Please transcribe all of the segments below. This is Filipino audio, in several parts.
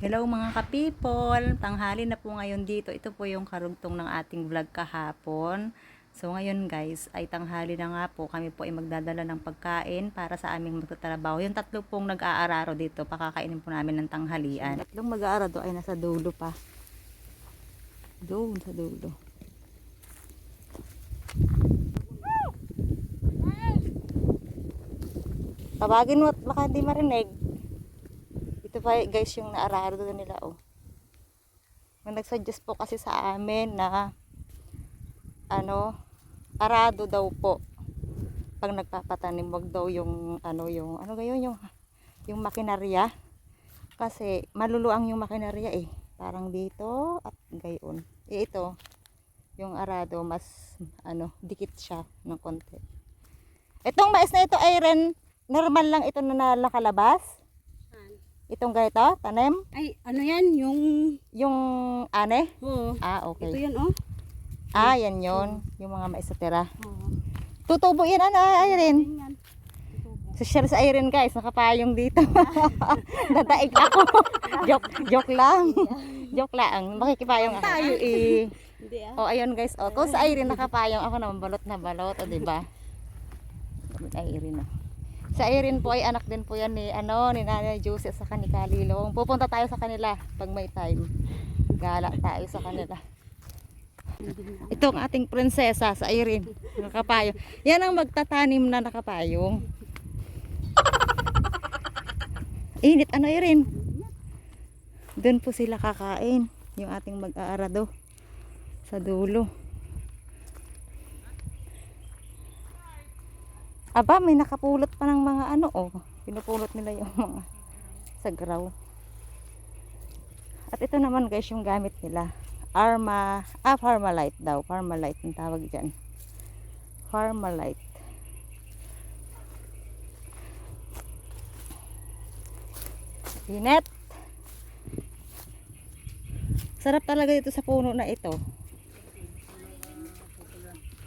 Hello mga ka-people! Tanghali na po ngayon dito. Ito po yung karugtong ng ating vlog kahapon. So ngayon guys, ay tanghali na nga po. Kami po ay magdadala ng pagkain para sa aming magtatrabaho. Yung tatlo pong nag-aararo dito, pakakainin po namin ng tanghalian. Tatlong mag-aararo ay nasa dulo pa. Doon sa dulo. Tawagin mo at baka hindi marinig. Ito pa guys yung naararo doon nila oh. May nagsuggest po kasi sa amin na ano, arado daw po. Pag nagpapatanim, wag daw yung ano yung ano gayon yung yung makinarya. Kasi maluluang yung makinarya eh. Parang dito at gayon. Eh ito, yung arado mas ano, dikit siya ng konti. Itong mais na ito ay ren normal lang ito na nakalabas. Itong ganito, tanim. Ay, ano yan? Yung, Yung ane? oh, Ah, ito okay. yan, oh. Ah, yan yon Yung mga mais sa tira. Oh, Tutubo yan, ano, Irene? yan. Social sa Irene, guys. Nakapayong dito. Dadaig ako. joke, joke lang. joke lang. Makikipayong ako. Tayo eh. Ah. O, ayun guys. O, kung sa Irene nakapayong ako naman, balot na balot. O, diba? Ay, Irene. oh. Sa Irene po ay anak din po yan ni, ano, ni Nanay Jose sa kanila. Pupunta tayo sa kanila pag may time. Gala tayo sa kanila. Ito ang ating prinsesa sa Irene. Nakapayong. Yan ang magtatanim na nakapayong. Init ano Irene? Doon po sila kakain. Yung ating mag-aarado. Sa dulo. Aba, may nakapulot pa ng mga ano oh. Pinupulot nila yung mga sagraw. At ito naman guys yung gamit nila. Arma, ah, Farmalite daw. Farmalite ang tawag dyan. Farmalite. Init. Sarap talaga dito sa puno na ito.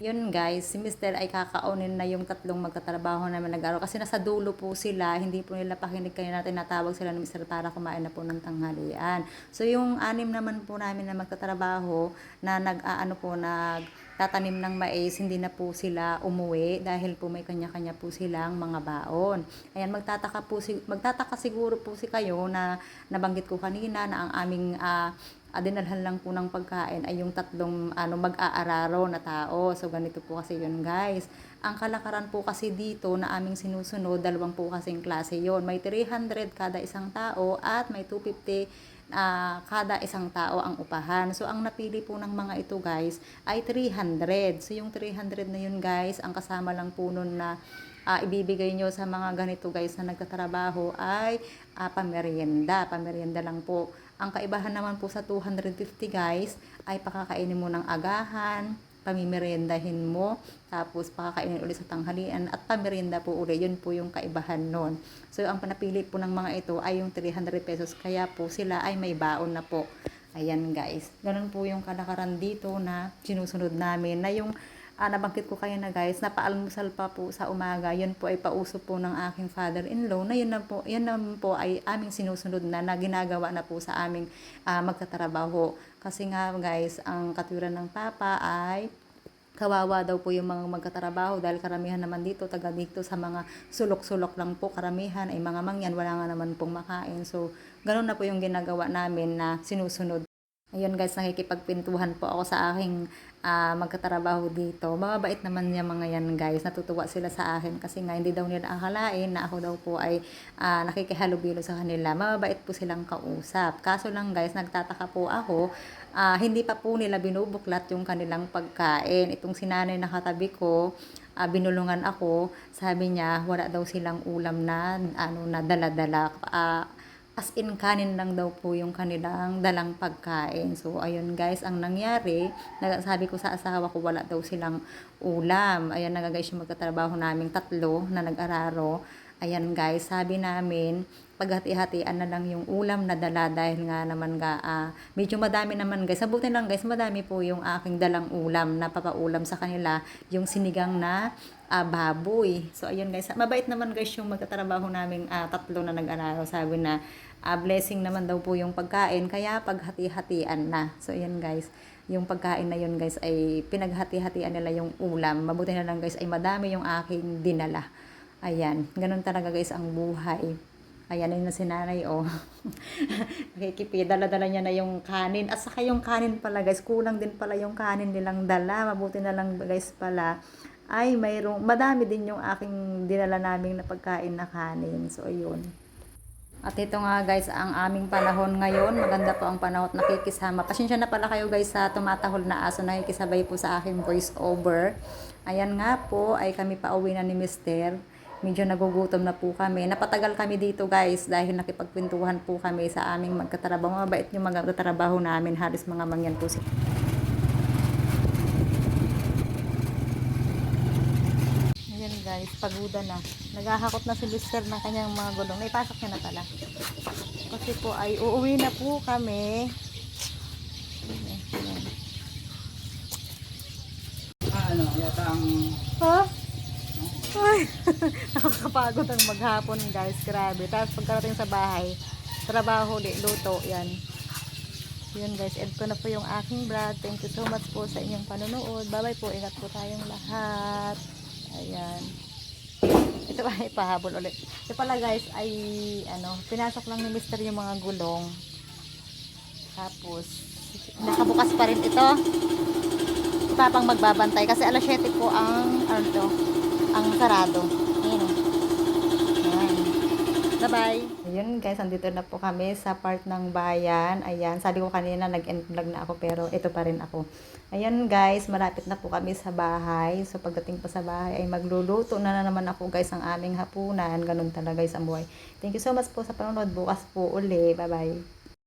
Yun guys, si Mr. ay kakaunin na yung tatlong magtatrabaho namin nag-araw kasi nasa dulo po sila, hindi po nila pakinig kayo natin natawag sila ni Mr. para kumain na po ng tanghalian. So yung anim naman po namin na magtatrabaho na nag-aano po nag tatanim ng mais, hindi na po sila umuwi dahil po may kanya-kanya po silang mga baon. Ayan, magtataka po si magtataka siguro po si kayo na nabanggit ko kanina na ang aming ah, dinalhan lang po ng pagkain ay yung tatlong ano mag-aararo na tao. So ganito po kasi yun guys. Ang kalakaran po kasi dito na aming sinusunod, dalawang po kasing klase yon May 300 kada isang tao at may 250 ah, kada isang tao ang upahan. So ang napili po ng mga ito guys ay 300. So yung 300 na yun guys, ang kasama lang po nun na ah, ibibigay nyo sa mga ganito guys na nagtatrabaho ay ah, pamerienda. Pamerienda lang po. Ang kaibahan naman po sa 250 guys ay pakakainin mo ng agahan, pamimeriendahin mo, tapos pakakainin ulit sa tanghalian at pamerienda po ulit. Yun po yung kaibahan nun. So ang panapili po ng mga ito ay yung 300 pesos. Kaya po sila ay may baon na po. Ayan guys. Ganun po yung kalakaran dito na sinusunod namin na yung ah, nabanggit ko kayo na guys, napaalmusal pa po sa umaga, yun po ay pauso po ng aking father-in-law na yun na po, yun na po ay aming sinusunod na, na ginagawa na po sa aming ah, magtatrabaho. Kasi nga guys, ang katwiran ng papa ay kawawa daw po yung mga magkatrabaho dahil karamihan naman dito, taga dito sa mga sulok-sulok lang po, karamihan ay mga mangyan, wala nga naman pong makain. So, ganun na po yung ginagawa namin na sinusunod. Ayun guys, nakikipagpintuhan po ako sa aking ah, magkatrabaho dito. Mababait naman niya mga yan guys. Natutuwa sila sa akin kasi nga hindi daw nila akalain na ako daw po ay ah, nakikihalubilo sa kanila. Mababait po silang kausap. Kaso lang guys, nagtataka po ako, ah, hindi pa po nila binubuklat yung kanilang pagkain. Itong sinanay na katabi ko, ah, binulungan ako, sabi niya wala daw silang ulam na ano na dala-dala. Ah, as in kanin lang daw po yung kanilang dalang pagkain. So, ayun guys, ang nangyari, nagsabi ko sa asawa ko, wala daw silang ulam. Ayan, naga guys, yung magkatrabaho naming tatlo na nag-araro. Ayan guys, sabi namin, paghati-hatian na lang yung ulam na dala dahil nga naman ga, ah, medyo madami naman guys. Sabutin lang guys, madami po yung aking dalang ulam na papaulam sa kanila, yung sinigang na ah, baboy. So ayun guys, mabait naman guys yung magtatrabaho naming ah, tatlo na nag-araro. Sabi na ah, blessing naman daw po yung pagkain, kaya paghati-hatian na. So ayun guys, yung pagkain na yun guys ay pinaghati-hatian nila yung ulam. Mabuti na lang guys ay madami yung aking dinala. Ayan, ganun talaga guys ang buhay. Ayan, yun na si nanay, oh. Nakikipi, dala-dala niya na yung kanin. At saka yung kanin pala, guys, kulang din pala yung kanin nilang dala. Mabuti na lang, guys, pala. Ay, mayroong, madami din yung aking dinala naming na pagkain na kanin. So, ayun. At ito nga guys, ang aming panahon ngayon. Maganda po ang panahon nakikisama. Pasensya na pala kayo guys sa tumatahol na aso nakikisabay po sa aking voice over. Ayan nga po, ay kami pa uwi na ni Mister. Medyo nagugutom na po kami. Napatagal kami dito guys dahil nakipagpintuhan po kami sa aming magkatrabaho. Mabait yung magkatrabaho namin. Halos mga mangyan po sila. Ayan guys, paguda na. Naghahakot na si Mister ng kanyang mga gulong. Naipasok niya na pala. Kasi po ay uuwi na po kami. Ayan, ayan. Ah, ano, yata ang... Ha? Ay, nakakapagod ang maghapon guys, grabe. Tapos pagkarating sa bahay, trabaho, di, luto, yan. Yun guys, end ko na po yung aking vlog. Thank you so much po sa inyong panonood. Bye-bye po, ingat po tayong lahat. Ayan. Ito ay pahabol ulit. Ito pala guys ay ano, pinasok lang ni Mr. yung mga gulong. Tapos nakabukas pa rin ito. Ito magbabantay kasi alas 7 po ang ano to, ang sarado. Bye-bye. Ayun guys, andito na po kami sa part ng bayan. Ayan, sabi ko kanina nag-end vlog na ako pero ito pa rin ako. Ayan guys, malapit na po kami sa bahay. So pagdating po sa bahay ay magluluto na, na naman ako guys ang aming hapunan. Ganun talaga guys ang buhay. Thank you so much po sa panonood. Bukas po uli. Bye-bye.